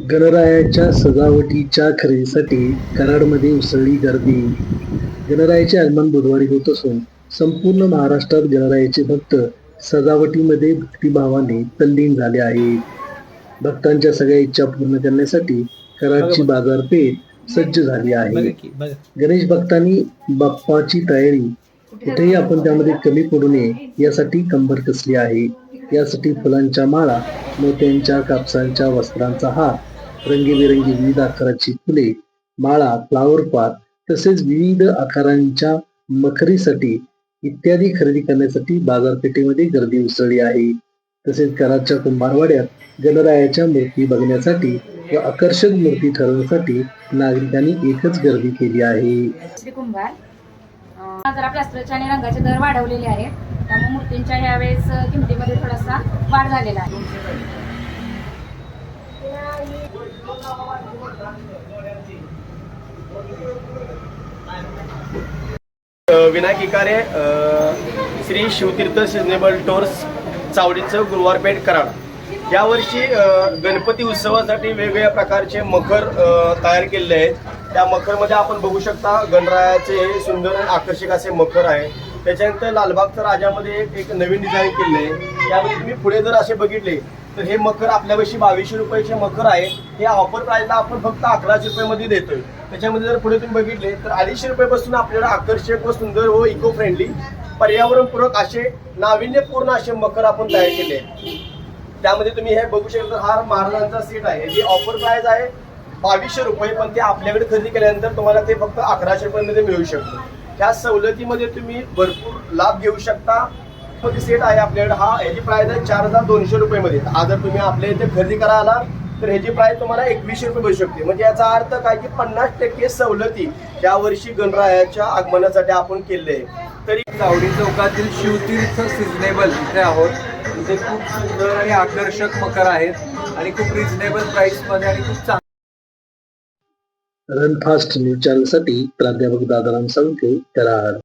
गणरायाच्या सजावटीच्या खरेदीसाठी कराडमध्ये उसळली गर्दी. गणरायाचे आगमन बुधवारी होत असून संपूर्ण महाराष्ट्रात गणरायाचे भक्त सजावटीमध्ये भक्तिभावाने तल्लीन झाले आहेत. भक्तांच्या सगळ्या इच्छा पूर्ण करण्यासाठी कराडची बाजारपेठ सज्ज झाली आहे. गणेश भक्तांनी बाप्पाची तयारी कुठेही आपण त्यामध्ये कमी पडू नये यासाठी कंबर कसली आहे. यासाठी फुलांच्या माळा मोत्यांच्या कापसांच्या वस्त्रांचा हार रंगीबेरंगी विविध आकाराची फुले माळा फ्लावर पाट तसेच विविध आकारांच्या मखरीसाठी इत्यादी खरेदी करण्यासाठी बाजारपेठेमध्ये गर्दी उसळली आहे. तसेच कराडच्या कुंभारवाड्यात गणरायाच्या मूर्ती बघण्यासाठी व आकर्षक मूर्ती ठरवण्यासाठी नागरिकांनी एकच गर्दी केली आहे. श्री कुंभार. अं, जरा प्लास्टरचे आणि रंगाचे दर वाढवलेले आहेत. त्यामुळे मूर्तींच्या यावेळेस किमतीमध्ये थोडासा वाढ झालेला आहे. विनायक इकारे श्री शिवतीर्थ सिजनेबल टोर्स चावडीचं गुरुवारपेठ कराड. यावर्षी गणपती उत्सवासाठी वेगवेगळ्या प्रकारचे मखर तयार केलेले आहेत. त्या मखरमध्ये आपण बघू शकता गणरायाचे हे सुंदर आणि आकर्षक असे मखर आहे. त्याच्यानंतर लालबागचा राजामध्ये एक नवीन डिझाईन केलेलं आहे. यामध्ये तुम्ही पुढे जर असे बघितले तर हे मकर आपल्यापाशी बावीसशे रुपयाचे मकर आहे. हे ऑफर प्राईजला आपण फक्त अकराशे रुपयामध्ये देतोय. त्याच्यामध्ये जर पुढे तुम्ही बघितले तर अडीचशे रुपयापासून आपल्याला आकर्षक व सुंदर व इको फ्रेंडली पर्यावरणपूरक असे नाविन्यपूर्ण असे मकर आपण तयार केले आहेत. त्यामध्ये तुम्ही हे बघू शकता हा महाराजांचा सेट आहे. जी ऑफर प्राईज आहे बावीसशे रुपये पण ते आपल्याकडे खरेदी केल्यानंतर तुम्हाला ते फक्त अकराशे रुपयामध्ये मिळू शकतं. ह्या सवलतीमध्ये तुम्ही भरपूर लाभ घेऊ शकता. तो जे सेट आहे आपल्याकडे. हा याची प्राइस आहे चार हजार दोनशे रुपयामध्ये. आज जर तुम्ही आपल्या इथे खरेदी करायला आला तर ह्याची प्राइस तुम्हाला एकवीसशे रुपये भेटू शकते. म्हणजे याचा अर्थ काय की पन्नास टक्के सवलती या वर्षी गणरायाच्या आगमनासाठी आपण केले आहे. तरी चावडी चौकातील शिवतीर्थ सिजनेबल इथे आहोत. इथे खूप सुंदर आणि आकर्षक मकर आहेत आणि खूप रिझनेबल प्राइसमध्ये आणि खूप चांगले रन फास्ट न्यूज चॅनलसाठी प्राध्यापक दादाराम साळुंके कराड.